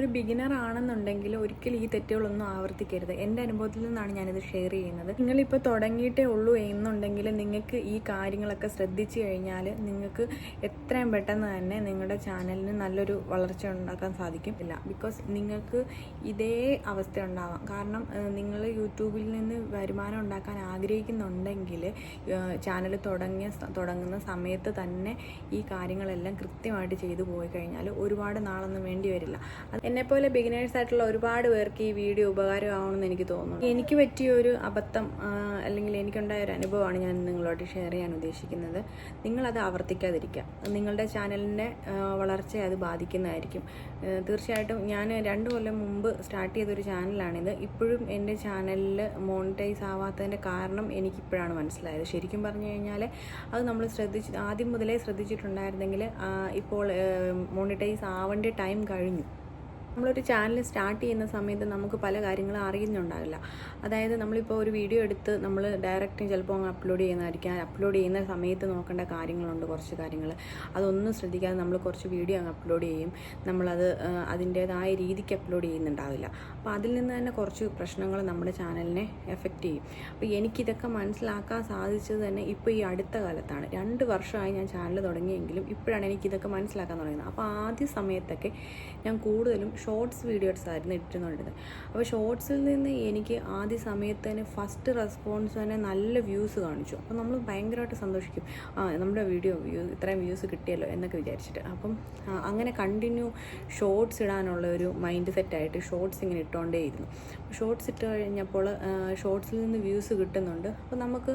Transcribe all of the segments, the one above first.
ഒരു ബിഗിനർ ആണെന്നുണ്ടെങ്കിൽ ഒരിക്കലും ഈ തെറ്റുകളൊന്നും ആവർത്തിക്കരുത്. എന്റെ അനുഭവത്തിൽ നിന്നാണ് ഞാനിത് ഷെയർ ചെയ്യുന്നത്. നിങ്ങളിപ്പോൾ തുടങ്ങിയിട്ടേ ഉള്ളൂ എന്നുണ്ടെങ്കിൽ നിങ്ങൾക്ക് ഈ കാര്യങ്ങളൊക്കെ ശ്രദ്ധിച്ചു കഴിഞ്ഞാൽ നിങ്ങൾക്ക് എത്രയും പെട്ടെന്ന് തന്നെ നിങ്ങളുടെ ചാനലിന് നല്ലൊരു വളർച്ച ഉണ്ടാക്കാൻ സാധിക്കും ഇല്ല ബിക്കോസ് നിങ്ങൾക്ക് ഇതേ അവസ്ഥ ഉണ്ടാവാം. കാരണം നിങ്ങൾ യൂട്യൂബിൽ നിന്ന് വരുമാനം ഉണ്ടാക്കാൻ ആഗ്രഹിക്കുന്നുണ്ടെങ്കിൽ ചാനൽ തുടങ്ങിയ തുടങ്ങുന്ന സമയത്ത് തന്നെ ഈ കാര്യങ്ങളെല്ലാം കൃത്യമായിട്ട് ചെയ്തു പോയി കഴിഞ്ഞാൽ ഒരുപാട് നാളൊന്നും വേണ്ടി വരില്ല. എന്നെപ്പോലെ ബിഗിനേഴ്സ് ആയിട്ടുള്ള ഒരുപാട് പേർക്ക് ഈ വീഡിയോ ഉപകാരമാവണമെന്ന് എനിക്ക് തോന്നുന്നു. എനിക്ക് പറ്റിയ ഒരു അബദ്ധം അല്ലെങ്കിൽ എനിക്കുണ്ടായ ഒരു അനുഭവമാണ് ഞാൻ നിങ്ങളോട് ഷെയർ ചെയ്യാൻ ഉദ്ദേശിക്കുന്നത്. നിങ്ങളത് ആവർത്തിക്കാതിരിക്കുക. നിങ്ങളുടെ ചാനലിന്റെ വളർച്ചയെ അത് ബാധിക്കുന്നതായിരിക്കും. തീർച്ചയായിട്ടും ഞാൻ രണ്ട് കൊല്ലം മുമ്പ് സ്റ്റാർട്ട് ചെയ്തൊരു ചാനലാണിത് ഇപ്പോഴും എന്റെ ചാനലിൽ മോണിറ്റൈസ് ആവാത്തതിന്റെ കാരണം എനിക്കിപ്പോഴാണ് മനസ്സിലായത്. ശരിക്കും പറഞ്ഞു കഴിഞ്ഞാൽ അത് നമ്മൾ ശ്രദ്ധിച്ച് ആദ്യം മുതലേ ശ്രദ്ധിച്ചിട്ടുണ്ടായിരുന്നെങ്കിൽ ഇപ്പോൾ മോണിറ്റൈസ് ആവേണ്ട ടൈം കഴിഞ്ഞു. നമ്മളൊരു ചാനൽ സ്റ്റാർട്ട് ചെയ്യുന്ന സമയത്ത് നമുക്ക് പല കാര്യങ്ങളും അറിയുന്നുണ്ടാവില്ല. അതായത് നമ്മളിപ്പോൾ ഒരു വീഡിയോ എടുത്ത് നമ്മൾ ഡയറക്റ്റ് ചിലപ്പോൾ അങ്ങ് അപ്ലോഡ് ചെയ്യുന്നതായിരിക്കും. അപ്ലോഡ് ചെയ്യുന്ന സമയത്ത് നോക്കേണ്ട കാര്യങ്ങളുണ്ട് കുറച്ച് കാര്യങ്ങൾ അതൊന്നും ശ്രദ്ധിക്കാതെ നമ്മൾ കുറച്ച് വീഡിയോ അങ്ങ് അപ്ലോഡ് ചെയ്യും. നമ്മളത് അതിന്റേതായ രീതിക്ക് അപ്ലോഡ് ചെയ്യുന്നുണ്ടാവില്ല. അപ്പോൾ അതിൽ നിന്ന് തന്നെ കുറച്ച് പ്രശ്നങ്ങൾ നമ്മുടെ ചാനലിനെ എഫക്റ്റ് ചെയ്യും. അപ്പോൾ എനിക്കിതൊക്കെ മനസ്സിലാക്കാൻ സാധിച്ചത് തന്നെ ഇപ്പോൾ ഈ അടുത്ത കാലത്താണ്. രണ്ട് വർഷമായി ഞാൻ ചാനൽ തുടങ്ങിയെങ്കിലും ഇപ്പോഴാണ് എനിക്കിതൊക്കെ മനസ്സിലാക്കാൻ തുടങ്ങുന്നത് അപ്പോൾ ആദ്യ സമയത്തൊക്കെ ഞാൻ കൂടുതലും ഷോർട്സ് വീഡിയോസ് ആയിരുന്നു ഇട്ടുകൊണ്ടിരുന്നത് അപ്പോൾ ഷോർട്സിൽ നിന്ന് എനിക്ക് ആദ്യ സമയത്ത് തന്നെ ഫസ്റ്റ് റെസ്പോൺസ് തന്നെ നല്ല വ്യൂസ് കാണിച്ചു. അപ്പോൾ നമ്മൾ ഭയങ്കരമായിട്ട് സന്തോഷിക്കും. ആ നമ്മുടെ വീഡിയോ വ്യൂ ഇത്രയും വ്യൂസ് കിട്ടിയല്ലോ എന്നൊക്കെ വിചാരിച്ചിട്ട്. അപ്പം അങ്ങനെ കണ്ടിന്യൂ ഷോർട്സ് ഇടാനുള്ള ഒരു മൈൻഡ് സെറ്റായിട്ട് ഷോർട്സ് ഇങ്ങനെ ഇട്ടുകൊണ്ടേയിരുന്നു ഷോർട്സ് ഇട്ട് കഴിഞ്ഞപ്പോൾ ഷോർട്സിൽ നിന്ന് വ്യൂസ് കിട്ടുന്നുണ്ട്. അപ്പോൾ നമുക്ക്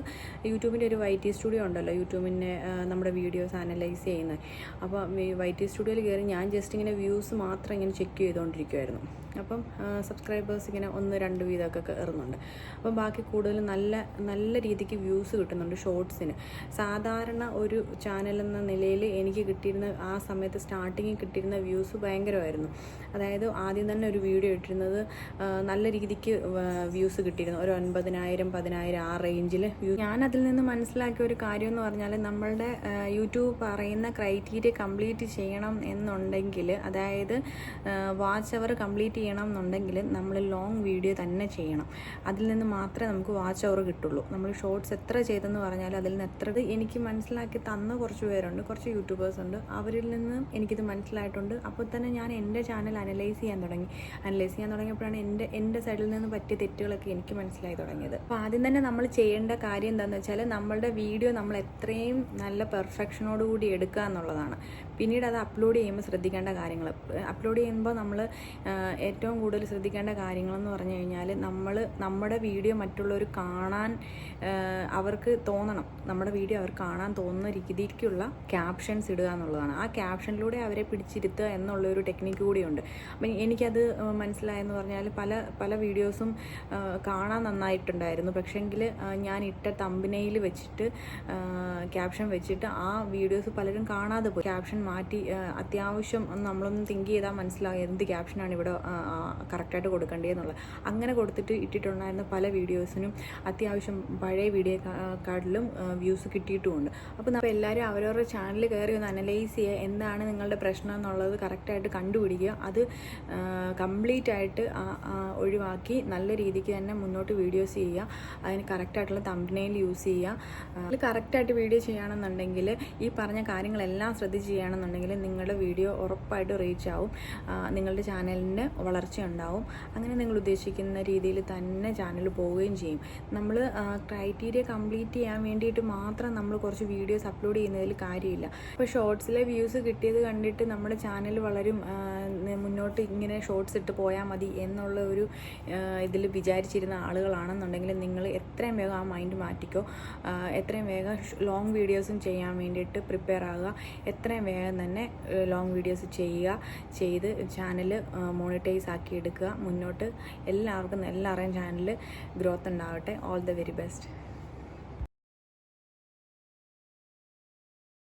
യൂട്യൂബിന്റെ ഒരു വൈ ടി സ്റ്റുഡിയോ ഉണ്ടല്ലോ. യൂട്യൂബിന്റെ നമ്മുടെ വീഡിയോസ് അനലൈസ് ചെയ്യുന്നത്. അപ്പോൾ വൈ ടി സ്റ്റുഡിയോയിൽ കയറി ഞാൻ ജസ്റ്റ് ഇങ്ങനെ വ്യൂസ് മാത്രം ഇങ്ങനെ ചെക്ക് ചെയ്തുകൊണ്ടിരിക്കുമായിരുന്നു അപ്പം സബ്സ്ക്രൈബേഴ്സ് ഇങ്ങനെ ഒന്ന് രണ്ട് വീതമൊക്കെ കയറുന്നുണ്ട്. അപ്പം ബാക്കി കൂടുതലും നല്ല നല്ല രീതിക്ക് വ്യൂസ് കിട്ടുന്നുണ്ട് ഷോർട്സിന് സാധാരണ ഒരു ചാനൽ എന്ന നിലയിൽ എനിക്ക് കിട്ടിയിരുന്ന ആ സമയത്ത് സ്റ്റാർട്ടിങ്ങിൽ കിട്ടിയിരുന്ന വ്യൂസ് ഭയങ്കരമായിരുന്നു. അതായത് ആദ്യം തന്നെ ഒരു വീഡിയോ ഇട്ടിരുന്നത് നല്ല രീതിക്ക് വ്യൂസ് കിട്ടിയിരുന്നു. ഒരു ഒൻപതിനായിരം പതിനായിരം ആ റേഞ്ചിൽ വ്യൂ ഞാൻ അതിൽ നിന്ന് മനസ്സിലാക്കിയ ഒരു കാര്യം എന്ന് പറഞ്ഞാൽ നമ്മളുടെ യൂട്യൂബ് പറയുന്ന ക്രൈറ്റീരിയ കംപ്ലീറ്റ് ചെയ്യണം എന്നുണ്ടെങ്കിൽ അതായത് വാച്ച് അവർ കംപ്ലീറ്റ് ചെയ്യണം എന്നുണ്ടെങ്കിൽ നമ്മൾ ലോങ് വീഡിയോ തന്നെ ചെയ്യണം. അതിൽ നിന്ന് മാത്രമേ നമുക്ക് വാച്ച് അവർ കിട്ടുള്ളൂ. നമ്മൾ ഷോർട്സ് എത്ര ചെയ്തെന്ന് പറഞ്ഞാൽ അതിൽ നിന്ന് എത്ര എനിക്ക് മനസ്സിലാക്കി തന്ന കുറച്ച് പേരുണ്ട് കുറച്ച് യൂട്യൂബേഴ്സ് ഉണ്ട്. അവരിൽ നിന്ന് എനിക്കിത് മനസ്സിലായിട്ടുണ്ട്. അപ്പോൾ തന്നെ ഞാൻ എന്റെ ചാനൽ അനലൈസ് ചെയ്യാൻ തുടങ്ങി. അനലൈസ് ചെയ്യാൻ തുടങ്ങിയപ്പോഴാണ് എന്റെ എന്റെ സൈഡിൽ നിന്ന് പറ്റിയ തെറ്റുകളൊക്കെ എനിക്ക് മനസ്സിലായി തുടങ്ങിയത്. അപ്പോൾ ആദ്യം തന്നെ നമ്മൾ ചെയ്യേണ്ട കാര്യം എന്താണെന്ന് വെച്ചാൽ നമ്മളുടെ വീഡിയോ നമ്മൾ എത്രയും നല്ല പെർഫെക്ഷനോട് കൂടി എടുക്കുക എന്നുള്ളതാണ്. പിന്നീട് അത് അപ്ലോഡ് ചെയ്യുമ്പോൾ ശ്രദ്ധിക്കേണ്ട കാര്യങ്ങൾ. അപ്ലോഡ് ചെയ്യുമ്പോൾ നമ്മൾ ഏറ്റവും കൂടുതൽ ശ്രദ്ധിക്കേണ്ട കാര്യങ്ങളെന്ന് പറഞ്ഞു കഴിഞ്ഞാൽ നമ്മൾ നമ്മുടെ വീഡിയോ മറ്റുള്ളവർ കാണാൻ അവർക്ക് തോന്നണം. നമ്മുടെ വീഡിയോ അവർ കാണാൻ തോന്നുന്ന രീതിക്കുള്ള ക്യാപ്ഷൻസ് ഇടുക എന്നുള്ളതാണ്. ആ ക്യാപ്ഷനിലൂടെ അവരെ പിടിച്ചിരുത്തുക എന്നുള്ളൊരു ടെക്നിക്ക് കൂടിയുണ്ട്. അപ്പം എനിക്കത് മനസ്സിലായെന്ന് പറഞ്ഞാൽ പല പല വീഡിയോസും കാണാൻ നന്നായിട്ടുണ്ടായിരുന്നു. പക്ഷേങ്കിൽ ഞാൻ ഇട്ട തമ്പിനയിൽ വെച്ചിട്ട് ക്യാപ്ഷൻ വെച്ചിട്ട് ആ വീഡിയോസ് പലരും കാണാതെ പോയി. ക്യാപ്ഷൻ മാറ്റി അത്യാവശ്യം നമ്മളൊന്ന് തിങ്ക് ചെയ്താൽ മനസ്സിലാവും എന്ത് ക്യാപ്ഷനാണ് ഇവിടെ കറക്റ്റായിട്ട് കൊടുക്കേണ്ടതെന്നുള്ളത് അങ്ങനെ കൊടുത്തിട്ട് ഇട്ടിട്ടുണ്ടായിരുന്ന പല വീഡിയോസിനും അത്യാവശ്യം പഴയ വീഡിയോ കാർഡിലും വ്യൂസ് കിട്ടിയിട്ടുമുണ്ട്. അപ്പോൾ നമ്മൾ എല്ലാവരും അവരവരുടെ ചാനൽ കയറി ഒന്ന് അനലൈസ് ചെയ്യുക എന്താണ് നിങ്ങളുടെ പ്രശ്നം എന്നുള്ളത് കറക്റ്റായിട്ട് കണ്ടുപിടിക്കുക. അത് കംപ്ലീറ്റ് ആയിട്ട് ഒഴിവാക്കി നല്ല രീതിക്ക് തന്നെ മുന്നോട്ട് വീഡിയോസ് ചെയ്യുക. അതിന് കറക്റ്റായിട്ടുള്ള തമ്പനയിൽ യൂസ് ചെയ്യുക. അതിൽ കറക്റ്റായിട്ട് വീഡിയോ ചെയ്യുകയാണെന്നുണ്ടെങ്കിൽ ഈ പറഞ്ഞ കാര്യങ്ങളെല്ലാം ശ്രദ്ധിച്ച് ചെയ്യുകയാണെന്നുണ്ടെങ്കിൽ നിങ്ങളുടെ വീഡിയോ ഉറപ്പായിട്ട് റീച്ച് ആവും. നിങ്ങളുടെ ചാനലിന് വളർച്ച ഉണ്ടാവും അങ്ങനെ നിങ്ങൾ ഉദ്ദേശിക്കുന്ന രീതിയിൽ തന്നെ ചാനൽ പോവുകയും ചെയ്യും. നമ്മൾ ക്രൈറ്റീരിയ കംപ്ലീറ്റ് ചെയ്യാൻ വേണ്ടിയിട്ട് മാത്രം നമ്മൾ കുറച്ച് വീഡിയോസ് അപ്ലോഡ് ചെയ്യുന്നതിൽ കാര്യമില്ല. ഇപ്പോൾ ഷോർട്സിലെ വ്യൂസ് കിട്ടിയത് കണ്ടിട്ട് നമ്മുടെ ചാനൽ വളരും മുന്നോട്ട് ഇങ്ങനെ ഷോർട്സ് ഇട്ട് പോയാൽ മതി എന്നുള്ള ഒരു ഇതിൽ വിചാരിച്ചിരുന്ന ആളുകളാണെന്നുണ്ടെങ്കിൽ നിങ്ങൾ എത്രയും വേഗം ആ മൈൻഡ് മാറ്റിക്കോ. എത്രയും വേഗം ലോങ് വീഡിയോസും ചെയ്യാൻ വേണ്ടിയിട്ട് പ്രിപ്പയർ ആകുക എത്രയും വേഗം തന്നെ ലോങ് വീഡിയോസ് ചെയ്യുക. ചെയ്ത് ചാനൽ മോണിറ്റൈസ് ആക്കി എടുക്കുക. മുന്നോട്ട് എല്ലാവർക്കും എല്ലാവരുടെയും ചാനലിൽ ഗ്രോത്ത് ഉണ്ടാവട്ടെ. All the very best